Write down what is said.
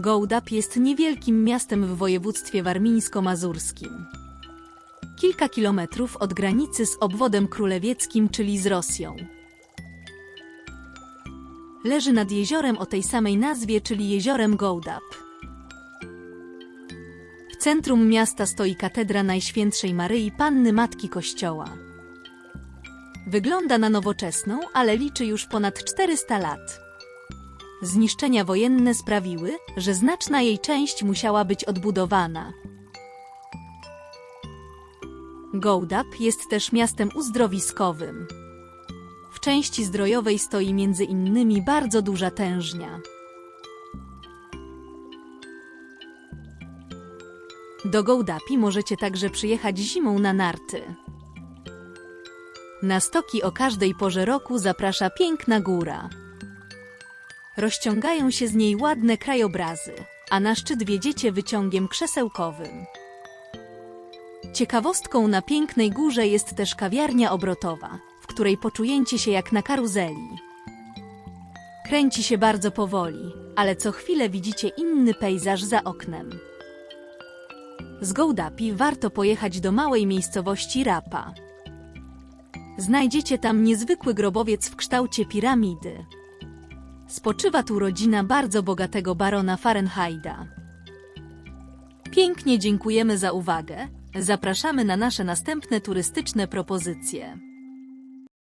Gołdap jest niewielkim miastem w województwie warmińsko-mazurskim. Kilka kilometrów od granicy z obwodem królewieckim, czyli z Rosją. Leży nad jeziorem o tej samej nazwie, czyli jeziorem Gołdap. W centrum miasta stoi katedra Najświętszej Maryi Panny Matki Kościoła. Wygląda na nowoczesną, ale liczy już ponad 400 lat. Zniszczenia wojenne sprawiły, że znaczna jej część musiała być odbudowana. Gołdap jest też miastem uzdrowiskowym. W części zdrojowej stoi między innymi bardzo duża tężnia. Do Gołdapi możecie także przyjechać zimą na narty. Na stoki o każdej porze roku zaprasza piękna góra. Rozciągają się z niej ładne krajobrazy, a na szczyt wiedziecie wyciągiem krzesełkowym. Ciekawostką na pięknej górze jest też kawiarnia obrotowa, w której poczujecie się jak na karuzeli. Kręci się bardzo powoli, ale co chwilę widzicie inny pejzaż za oknem. Z Gołdapi warto pojechać do małej miejscowości Rapa. Znajdziecie tam niezwykły grobowiec w kształcie piramidy. Spoczywa tu rodzina bardzo bogatego barona Fahrenheita. Pięknie dziękujemy za uwagę. Zapraszamy na nasze następne turystyczne propozycje.